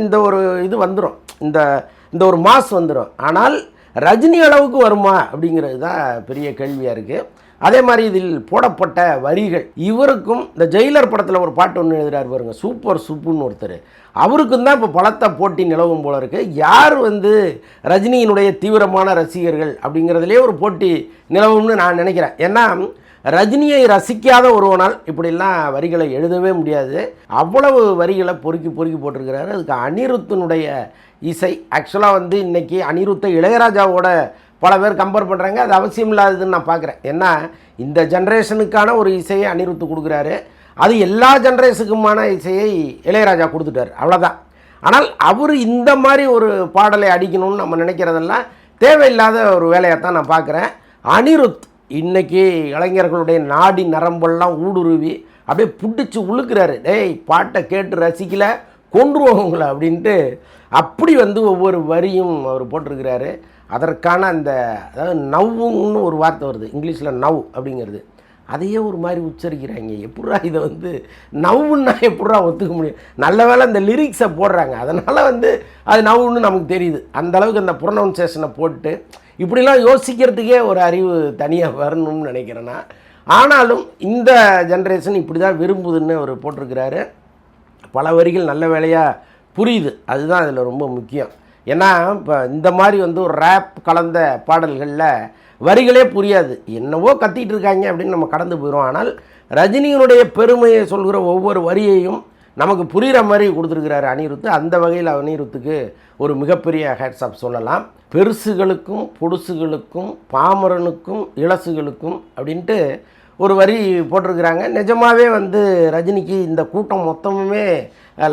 இந்த ஒரு இது வந்துடும் இந்த இந்த ஒரு மாஸ் வந்துடும் ஆனால் ரஜினி அளவுக்கு வருமா அப்படிங்கிறது தான் பெரிய கேள்வியாக இருக்குது அதே மாதிரி இதில் போடப்பட்ட வரிகள். இவருக்கும் இந்த ஜெயிலர் படத்தில் ஒரு பாட்டு ஒன்று எழுதுறாரு பாருங்க. சூப்பர் சூப்புன்னு ஒருத்தர். அவருக்கும் தான் இப்போ பலத்த போட்டி நிலவும் போல இருக்குது யார் வந்து ரஜினியினுடைய தீவிரமான ரசிகர்கள் அப்படிங்கிறதுலே ஒரு போட்டி நிலவும்னு நான் நினைக்கிறேன். ஏன்னா ரஜினியை ரசிக்காத ஒருவனால் இப்படிலாம் வரிகளை எழுதவே முடியாது. அவ்வளவு வரிகளை பொறுக்கி பொறுக்கி போட்டிருக்கிறாரு. அதுக்கு அனிருத்தினுடைய இசை. ஆக்சுவலாக வந்து இன்றைக்கி அனிருத்தை இளையராஜாவோட பல பேர் கம்பேர் பண்ணுறாங்க அது அவசியம் இல்லாததுன்னு நான் பார்க்குறேன். ஏன்னா இந்த ஜென்ரேஷனுக்கான ஒரு இசையை அனிருத்து கொடுக்குறாரு. அது எல்லா ஜென்ரேஷனுக்குமான இசையை இளையராஜா கொடுத்துட்டார். அவ்வளோதான் ஆனால் அவர் இந்த மாதிரி ஒரு பாடலை அடிக்கணும்னு நம்ம நினைக்கிறதெல்லாம் தேவையில்லாத ஒரு வேலையாக தான் நான் பார்க்குறேன். அனிருத் இன்றைக்கி இளைஞர்களுடைய நாடி நரம்பெல்லாம் ஊடுருவி அப்படியே பிடிச்சி உழுக்கிறாரு. டேய் பாட்டை கேட்டு ரசிக்கல கொன்றுவோம் உங்களை அப்படின்ட்டு அப்படி வந்து ஒவ்வொரு வரியும் அவர் போட்டிருக்கிறாரு. அதற்கான அந்த அதாவது நவ்வுன்னு ஒரு வார்த்தை வருது. இங்கிலீஷில் நவ் அப்படிங்கிறது. அதையே ஒரு மாதிரி உச்சரிக்கிறாங்க. எப்பட்றா இதை வந்து நவ்வுன்னா எப்பட்றா ஒத்துக்க முடியும்? நல்ல வேளை இந்த லிரிக்ஸை போடுறாங்க. அதனால் வந்து அது நவ்வுன்னு நமக்கு தெரியுது. அந்த அளவுக்கு அந்த ப்ரொனவுன்சேஷனை போட்டு இப்படிலாம் யோசிக்கிறதுக்கே ஒரு அறிவு தனியாக வரணும்னு நினைக்கிறேன்னா ஆனாலும் இந்த ஜென்ரேஷன் இப்படி தான் விரும்புதுன்னு அவர் போட்டிருக்கிறாரு. பல வரிகள் நல்ல வேலையாக புரியுது. அதுதான் அதில் ரொம்ப முக்கியம். ஏன்னா இப்போ இந்த மாதிரி வந்து ஒரு ரேப் கலந்த பாடல்களில் வரிகளே புரியாது. என்னவோ கத்திட்டு இருக்காங்க அப்படின்னு நம்ம கடந்து போயிடும் ஆனால் ரஜினியினுடைய பெருமையை சொல்கிற ஒவ்வொரு வரியையும் நமக்கு புரிகிற மாதிரி கொடுத்துருக்கிறாரு அனிருத்து அந்த வகையில் அனிருத்துக்கு ஒரு மிகப்பெரிய ஹேட்ஸ்அப் சொல்லலாம். பெருசுகளுக்கும் பொடுசுகளுக்கும் பாமரனுக்கும் இளசுகளுக்கும் அப்படின்ட்டு ஒரு வரி போட்டிருக்கிறாங்க. நிஜமாகவே வந்து ரஜினிக்கு இந்த கூட்டம் மொத்தமுமே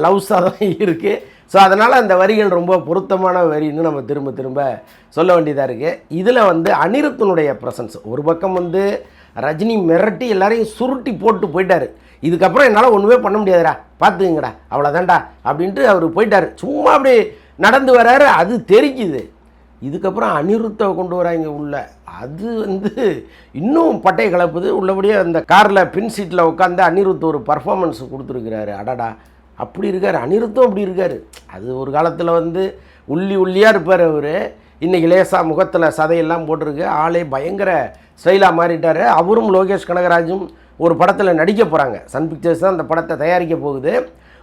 லவ்ஸாக தான் இருக்குது ஸோ அதனால் அந்த வரிகள் ரொம்ப பொருத்தமான வரின்னு நம்ம திரும்ப திரும்ப சொல்ல வேண்டியதாக இருக்குது இதில் வந்து அனிருத்தனுடைய ப்ரெசன்ஸ் ஒரு பக்கம் வந்து ரஜினி மிரட்டி எல்லாரையும் சுருட்டி போட்டு போயிட்டார். இதுக்கப்புறம் என்னால் ஒன்றுமே பண்ண முடியாதுடா பார்த்துக்குங்கடா அவ்வளோதான்டா அப்படின்ட்டு அவர் போயிட்டார். சும்மா அப்படி நடந்து வராரு அது தெரிஞ்சுது. இதுக்கப்புறம் அனிருத்தை கொண்டு வராங்க உள்ள. அது வந்து இன்னும் பட்டை கலப்புது. உள்ளபடியே அந்த காரில் பின் சீட்டில் உட்காந்து அனிருத் ஒரு பர்ஃபார்மன்ஸ் கொடுத்துருக்கிறாரு. அடடா அப்படி இருக்கார். அனிருத்தும் அப்படி இருக்கார். அது ஒரு காலத்தில் வந்து உள்ளி உள்ளியாக இருப்பார் அவர். இன்றைக்கி லேசாக முகத்தில் சதையெல்லாம் போட்டிருக்கு. ஆளே பயங்கர ஸ்டைலாக மாறிட்டார். அவரும் லோகேஷ் கனகராஜும் ஒரு படத்தில் நடிக்க போகிறாங்க சன் பிக்சர்ஸ் தான் அந்த படத்தை தயாரிக்க போகுது.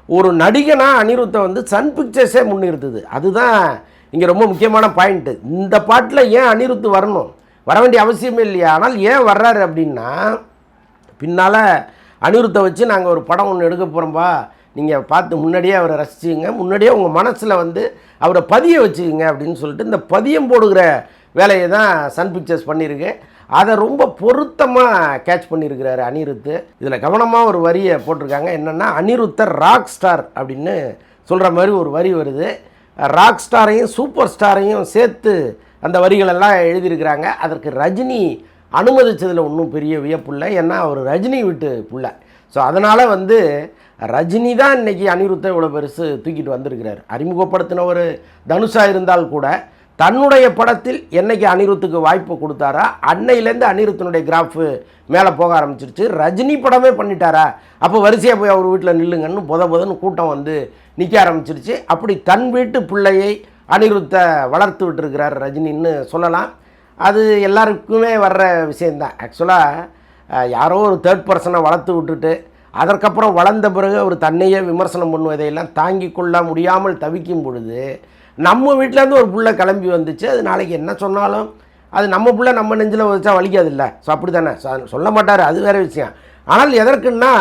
ஒரு நடிகனாக அனிருத்தை வந்து சன் பிக்சர்ஸே முன்னிறுத்துது. அதுதான் இங்கே ரொம்ப முக்கியமான பாயிண்ட்டு இந்த பாட்டில் ஏன் அனிருத்து வரணும்? வர வேண்டிய அவசியமே இல்லையா? ஆனால் ஏன் வர்றாரு அப்படின்னா பின்னால் அனிருத்தை வச்சு நாங்கள் ஒரு படம் ஒன்று எடுக்க போகிறோம்பா நீங்கள் பார்த்து முன்னாடியே அவரை ரசிச்சுங்க முன்னாடியே உங்கள் மனசில் வந்து அவரை பதிய வச்சுக்கோங்க அப்படின்னு சொல்லிட்டு இந்த பதியம் போடுகிற வேலையை தான் சன் பிக்சர்ஸ் பண்ணியிருக்கு. அதை ரொம்ப பொருத்தமாக கேட்ச் பண்ணியிருக்கிறாரு அனிருத்து. இதில் கவனமாக ஒரு வரியை போட்டிருக்காங்க. என்னென்னா அனிருத்தர் ராக் ஸ்டார் அப்படின்னு சொல்கிற மாதிரி ஒரு வரி வருது. ராக் ஸ்டாரையும் சூப்பர் ஸ்டாரையும் சேர்த்து அந்த வரிகளெல்லாம் எழுதியிருக்கிறாங்க. அதற்கு ரஜினி அனுமதித்ததில் ஒன்றும் பெரிய வியப்பு இல்லை. ஏன்னா அவர் ரஜினி விட்டு பிள்ளை. ஸோ அதனால் வந்து ரஜினி தான் இன்றைக்கி அனிருத்தை இவ்வளோ பெருசு தூக்கிட்டு வந்திருக்கிறார். அறிமுகப்படுத்தின ஒரு தனுஷா இருந்தால் கூட தன்னுடைய படத்தில் என்னைக்கு அனிருத்துக்கு வாய்ப்பு கொடுத்தாரா? அன்னையிலேருந்து அனிருத்தினுடைய கிராஃபு மேலே போக ஆரம்பிச்சிருச்சு. ரஜினி படமே பண்ணிட்டாரா? அப்போ வரிசையாக போய் அவர் வீட்டில் நில்லுங்கன்னு புத புதன்னு கூட்டம் வந்து நிற்க ஆரம்பிச்சிருச்சு. அப்படி தன் வீட்டு பிள்ளையை அனிருத்தை வளர்த்து விட்டுருக்கிறார் ரஜினின்னு சொல்லலாம். அது எல்லாருக்குமே வர்ற விஷயந்தான் ஆக்சுவலாக யாரோ ஒரு தேர்ட் பர்சனை வளர்த்து விட்டுட்டு அதற்கப்புறம் வளர்ந்த பிறகு அவர் தன்னையே விமர்சனம் பண்ணுவதையெல்லாம் தாங்கி கொள்ள முடியாமல் தவிக்கும் பொழுது நம்ம வீட்டிலேருந்து ஒரு புள்ள கிளம்பி வந்துச்சு. அது நாளைக்கு என்ன சொன்னாலும் அது நம்ம புள்ள நம்ம நெஞ்சில் வச்சா வலிக்காதுல்ல. ஸோ அப்படி தானே சொல்ல மாட்டார். அது வேறு விஷயம். ஆனால் எதற்குன்னா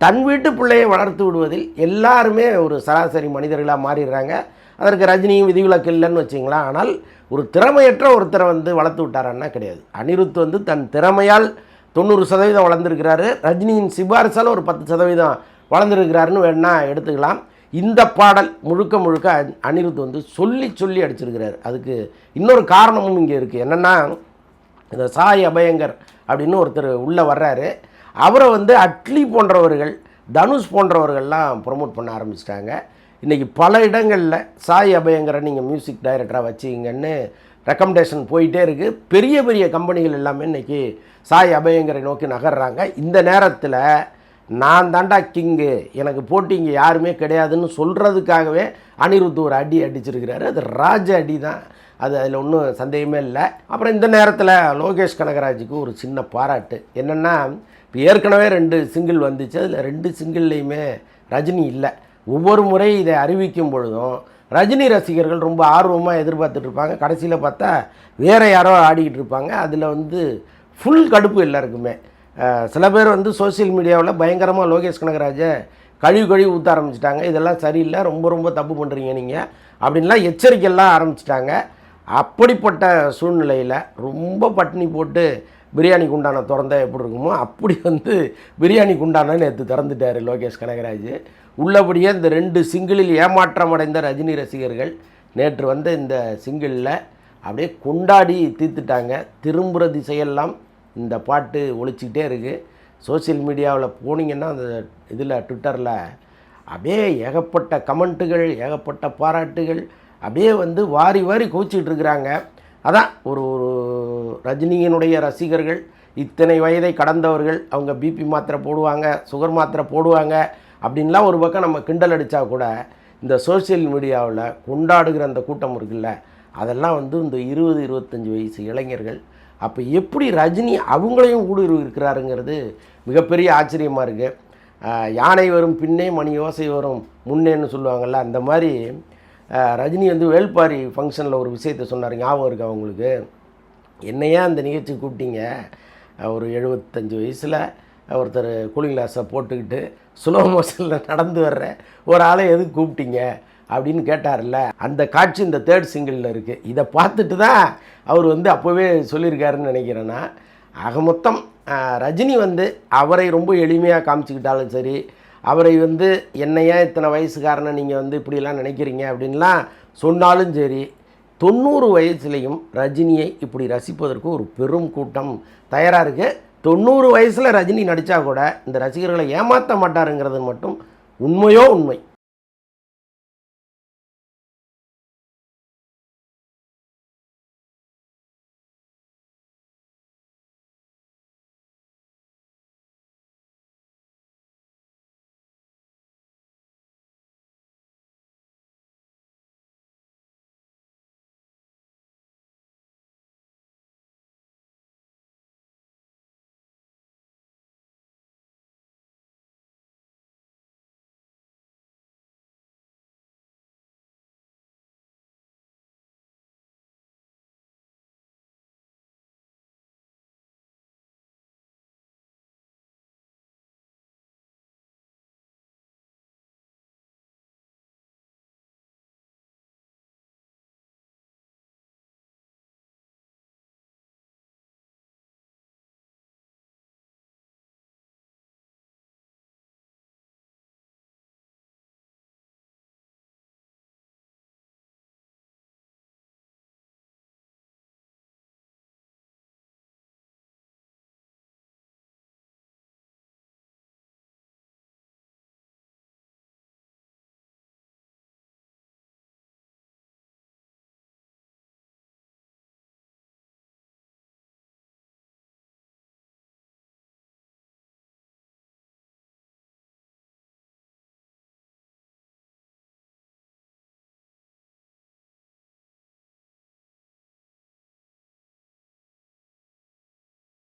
தன் வீட்டு பிள்ளையை வளர்த்து விடுவதில் எல்லாருமே ஒரு சராசரி மனிதர்களாக மாறிடுறாங்க. அதற்கு ரஜினியும் விதிவிலக்கு இல்லைன்னு வச்சிங்களா? ஆனால் ஒரு திறமையற்ற ஒருத்தரை வந்து வளர்த்து விட்டாரன்னா கிடையாது. அனிருத் வந்து தன் திறமையால் தொண்ணூறு சதவீதம் வளர்ந்துருக்கிறாரு. ரஜினியின் சிபாரிசால் ஒரு பத்து சதவீதம் வளர்ந்துருக்கிறாருன்னு வேணா எடுத்துக்கலாம். இந்த பாடல் முழுக்க முழுக்க அனிருத் வந்து சொல்லி சொல்லி அடிச்சிருக்கிறார். அதுக்கு இன்னொரு காரணமும் இங்கே இருக்குது என்னென்னா இந்த சாய் அபயங்கர் அப்படின்னு ஒருத்தர் உள்ளே வர்றாரு. அவரை வந்து அட்லி போன்றவர்கள் தனுஷ் போன்றவர்கள்லாம் ப்ரொமோட் பண்ண ஆரம்பிச்சிட்டாங்க. இன்றைக்கி பல இடங்களில் சாய் அபயங்கரை நீங்கள் மியூசிக் டைரக்டராக வச்சிங்கன்னு ரெக்கமெண்டேஷன் போயிட்டே இருக்குது பெரிய பெரிய கம்பெனிகள் எல்லாமே இன்றைக்கி சாய் அபயங்கரை நோக்கி நகர்றாங்க. இந்த நேரத்தில் நான் தாண்டா கிங்கு எனக்கு போட்டி இங்கே யாருமே கிடையாதுன்னு சொல்கிறதுக்காகவே அனிருத் ஒரு அடி அடிச்சிருக்கிறாரு. அது ராஜ அடி தான் அது அதில் ஒன்றும் சந்தேகமே இல்லை. அப்புறம் இந்த நேரத்தில் லோகேஷ் கனகராஜுக்கு ஒரு சின்ன பாராட்டு. என்னென்னா இப்போ ஏற்கனவே ரெண்டு சிங்கிள் வந்துச்சு. அதில் ரெண்டு சிங்கிள்லேயுமே ரஜினி இல்லை. ஒவ்வொரு முறை இதை அறிவிக்கும் பொழுதும் ரஜினி ரசிகர்கள் ரொம்ப ஆர்வமாக எதிர்பார்த்துட்டு இருப்பாங்க. கடைசியில் பார்த்தா வேறு யாரோ ஆடிக்கிட்டு இருப்பாங்க. அதில் வந்து ஃபுல் கடுப்பு எல்லாருக்குமே. சில பேர் வந்து சோஷியல் மீடியாவில் பயங்கரமாக லோகேஷ் கனகராஜை கழிவு கழுவி ஊற்ற ஆரம்பிச்சிட்டாங்க. இதெல்லாம் சரியில்லை. ரொம்ப ரொம்ப தப்பு பண்ணுறீங்க நீங்கள் அப்படின்லாம் எச்சரிக்கையெல்லாம் ஆரம்பிச்சிட்டாங்க. அப்படிப்பட்ட சூழ்நிலையில் ரொம்ப பட்டினி போட்டு பிரியாணி குண்டானை திறந்தா எப்படி இருக்குமோ அப்படி வந்து பிரியாணி குண்டான நேற்று திறந்துட்டார் லோகேஷ் கனகராஜ். உள்ளபடியே இந்த ரெண்டு சிங்கிளில் ஏமாற்றம் அடைந்த ரஜினி ரசிகர்கள் நேற்று வந்த இந்த சிங்கிளில் அப்படியே கொண்டாடி தீர்த்துட்டாங்க. திரும்புகிற திசையெல்லாம் இந்த பாட்டு ஒழிச்சிக்கிட்டே இருக்குது சோஷியல் மீடியாவில் போனீங்கன்னா அந்த இதில் ட்விட்டரில் அப்படியே ஏகப்பட்ட கமெண்ட்டுகள் ஏகப்பட்ட பாராட்டுகள் அப்படியே வந்து வாரி வாரி குவிச்சிட்டு இருக்கிறாங்க. அதான் ஒரு ஒரு ரஜினியினுடைய ரசிகர்கள் இத்தனை வயதை கடந்தவர்கள் அவங்க பிபி மாத்திரை போடுவாங்க சுகர் மாத்திரை போடுவாங்க அப்படின்லாம் ஒரு பக்கம் நம்ம கிண்டல் அடித்தா கூட இந்த சோஷியல் மீடியாவில் கொண்டாடுகிற அந்த கூட்டம் இருக்குல்ல அதெல்லாம் வந்து இந்த இருபது இருபத்தஞ்சி வயசு இளைஞர்கள் அப்போ எப்படி ரஜினி அவங்களையும் ஊடுருவி இருக்கிறாருங்கிறது மிகப்பெரிய ஆச்சரியமாக இருக்குது யானை வரும் பின்னே மணி யோசை வரும் முன்னேன்னு சொல்லுவாங்கள்ல அந்த மாதிரி ரஜினி வந்து வேள்பாரி ஃபங்க்ஷனில் ஒரு விஷயத்தை சொன்னார் ஞாபகம் இருக்கா அவங்களுக்கு என்னையா அந்த நிகழ்ச்சி கூப்பிட்டீங்க? ஒரு எழுபத்தஞ்சு வயசில் ஒருத்தர் கூலிங் கிளாஸை போட்டுக்கிட்டு ஸ்லோ மோஷனில் நடந்து வர்ற ஒரு ஆளை எதுக்கு கூப்பிட்டீங்க அப்படின்னு கேட்டார்ல. அந்த காட்சி இந்த தேர்ட் சிங்கிளில் இருக்குது இதை பார்த்துட்டு தான் அவர் வந்து அப்போவே சொல்லியிருக்காருன்னு நினைக்கிறேன்னா ஆக மொத்தம் ரஜினி வந்து அவரை ரொம்ப எளிமையாக காமிச்சிக்கிட்டாலும் சரி அவரை வந்து என்னையா இத்தனை வயசுக்காரனை நீங்கள் வந்து இப்படிலாம் நினைக்கிறீங்க அப்படின்லாம் சொன்னாலும் சரி தொண்ணூறு வயசுலேயும் ரஜினியை இப்படி ரசிப்பதற்கு ஒரு பெரும் கூட்டம் தயாராக இருக்குது தொண்ணூறு வயசில் ரஜினி நடித்தா கூட இந்த ரசிகர்களை ஏமாற்ற மாட்டாருங்கிறது மட்டும் உண்மையோ உண்மை?